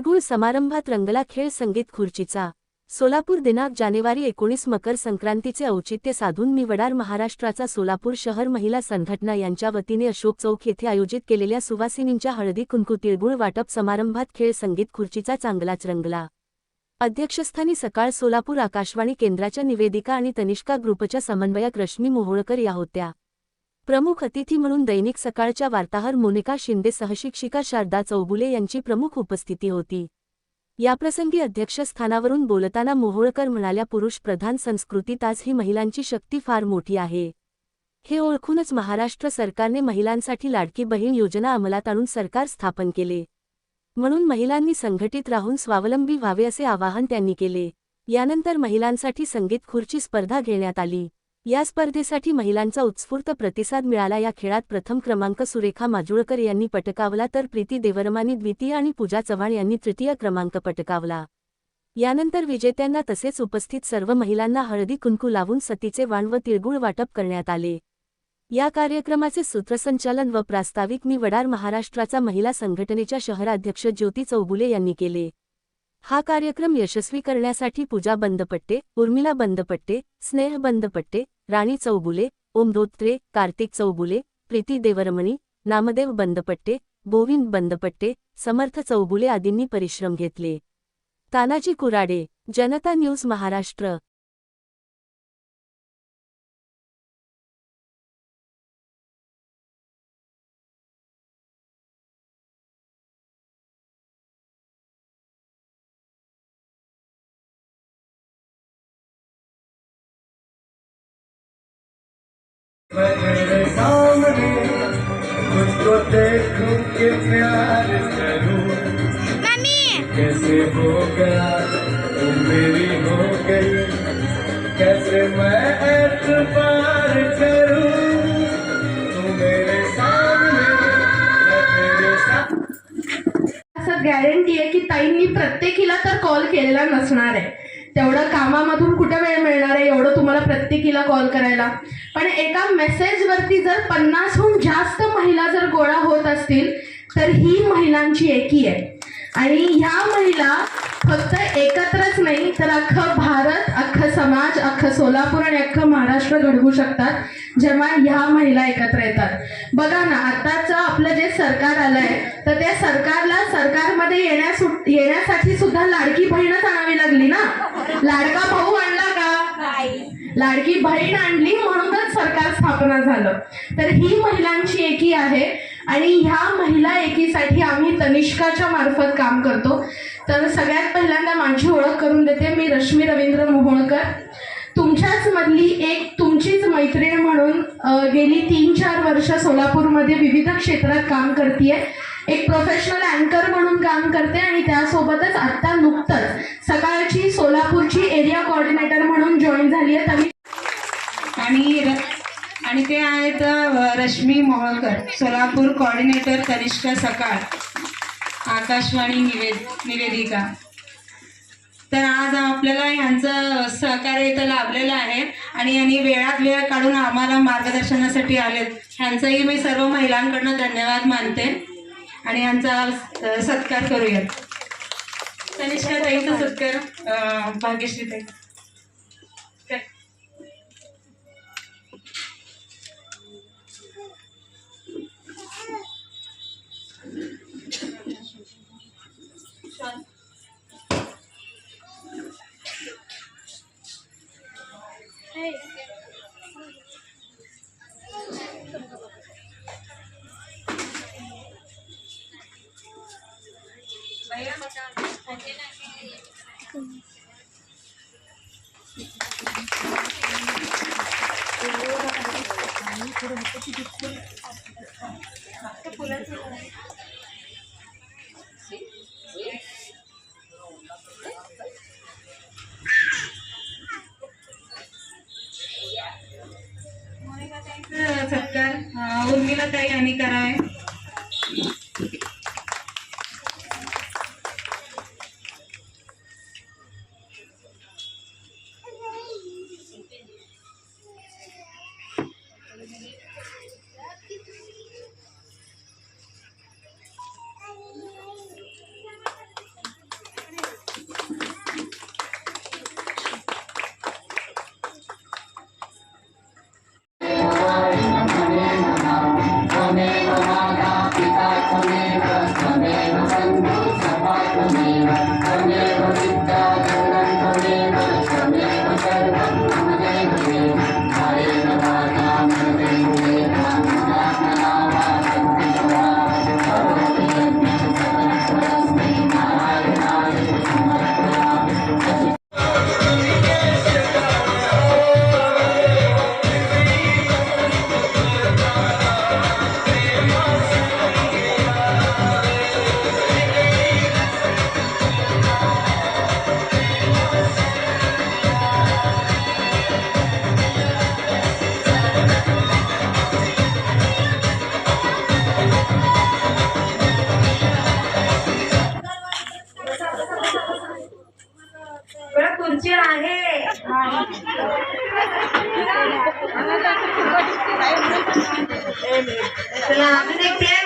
तिळगुळ समारंभात रंगला खेळ संगीत खुर्चीचा. सोलापूर दिनांक जानेवारी एकोणीस मकर संक्रांतीचे औचित्य साधून मी वडार महाराष्ट्राचा सोलापूर शहर महिला संघटना यांच्या वतीने अशोक चौक येथे आयोजित केलेल्या सुवासिनींच्या हळदी कुंकू तिळगुळ वाटप समारंभात खेळ संगीत खुर्चीचा चांगलाच रंगला. अध्यक्षस्थानी सकाळ सोलापूर आकाशवाणी केंद्राच्या निवेदिका आणि तनिष्का ग्रुपच्या समन्वयक रश्मी मोहोळकर या होत्या. प्रमुख अतिथी म्हणून दैनिक सकाळच्या वार्ताहर मोनिका शिंदे सहशिक्षिका शारदा चौबुले यांची प्रमुख उपस्थिती होती. याप्रसंगी अध्यक्षस्थानावरून बोलताना मोहोळकर म्हणाल्या पुरुष प्रधान संस्कृतीत आज ही महिलांची शक्ती फार मोठी आहे. हे ओळखूनच महाराष्ट्र सरकारने महिलांसाठी लाडकी बहीण योजना अंमलात आणून सरकार स्थापन केले. म्हणून महिलांनी संघटित राहून स्वावलंबी व्हावे असे आवाहन त्यांनी केले. यानंतर महिलांसाठी संगीत खुर्ची स्पर्धा घेण्यात आली. या स्पर्धेसाठी महिलांचा उत्स्फूर्त प्रतिसाद मिळाला. या खेळात प्रथम क्रमांक सुरेखा माजुळकर यांनी पटकावला तर प्रीती देवरमानी द्वितीय आणि पूजा चव्हाण यांनी तृतीय क्रमांक पटकावला. यानंतर विजेत्यांना तसेच उपस्थित सर्व महिलांना हळदी कुंकू लावून सतीचे वाण व तिळगुळ वाटप करण्यात आले. या कार्यक्रमाचे सूत्रसंचालन व प्रास्ताविक मी वडार महाराष्ट्राचा महिला संघटनेच्या शहराध्यक्ष ज्योती चौबुले यांनी केले. हा कार्यक्रम यशस्वी करण्यासाठी पूजा बंदपट्टे उर्मिला बंदपट्टे स्नेह बंदपट्टे राणी चौबुले ओम धोत्रे कार्तिक चौबुले प्रीती देवरमणी नामदेव बंदपट्टे गोविंद बंदपट्टे समर्थ चौबुले आदींनी परिश्रम घेतले. तानाजी कुराडे जनता न्यूज महाराष्ट्र. मैं तेरे सामने तुझको देखूँ के प्यार करूँ। कैसे हो गया? तू मेरी हो गई। कैसे मैं एतबार करूँ? तू मेरे सामने मैं तेरे सामने। असं गॅरंटी आहे की ताईंनी प्रत्येकीला तर कॉल केलेला नसणार आहे. तेवढं कामामधून कुठं वेळ मिळणार आहे एवढं तुम्हाला प्रत्येकीला कॉल करायला. पण एका मेसेजवरती जर पन्नासहून जास्त महिला जर गोळा होत असतील तर ही महिलांची एकी आहे. आणि ह्या महिला फक्त एकत्रच नाही तर अख्खं भारत अख्खं समाज अख्खं सोलापूर आणि अख्खं महाराष्ट्र घडवू शकतात जेव्हा ह्या महिला एकत्र येतात. बघा ना आताचं आपलं जे सरकार आलंय तर त्या सरकारला सरकारमध्ये येण्यास येण्यासाठी सुद्धा लाडकी बहीणच आणावी लागली ना? लाडका भाऊ आणला का? लाडकी बहीण आणली म्हणूनच सरकार स्थापना झालं. तर ही महिलांची एकी आहे आणि ह्या महिला एकीसाठी आम्ही तनिष्काच्या मार्फत काम करतो. तर सगळ्यात पहिल्यांदा माझी ओळख करून देते मी रश्मी रवींद्र मोहोळकर. तुमच्याच मधली एक तुमचीच मैत्रीण म्हणून गेली तीन चार वर्ष सोलापूरमध्ये विविध क्षेत्रात काम करते एक प्रोफेशनल अँकर म्हणून काम करते आणि त्यासोबतच आत्ता नुकतंच सकाळची सोलापूरची एरिया कोऑर्डिनेटर म्हणून जॉईन झाली आहे तरी इथे ते आहेत रश्मी मोहळकर सोलापूर कॉर्डिनेटर कनिष्ठा सकाळ आकाशवाणी निवेद निवेदिका. तर आज आपल्याला ह्यांचं सहकार्य इथं लाभलेलं आहे आणि यांनी वेळात वेळ काढून आम्हाला मार्गदर्शनासाठी आलेत. ह्यांचाही मी सर्व महिलांकडनं धन्यवाद मानते आणि यांचा सत्कार करूयात. तनिष्का ताईचा सत्कार भाग्यश्री ताई. सत्कार अं, उर्मिला ताई यांनी करावे Gracias.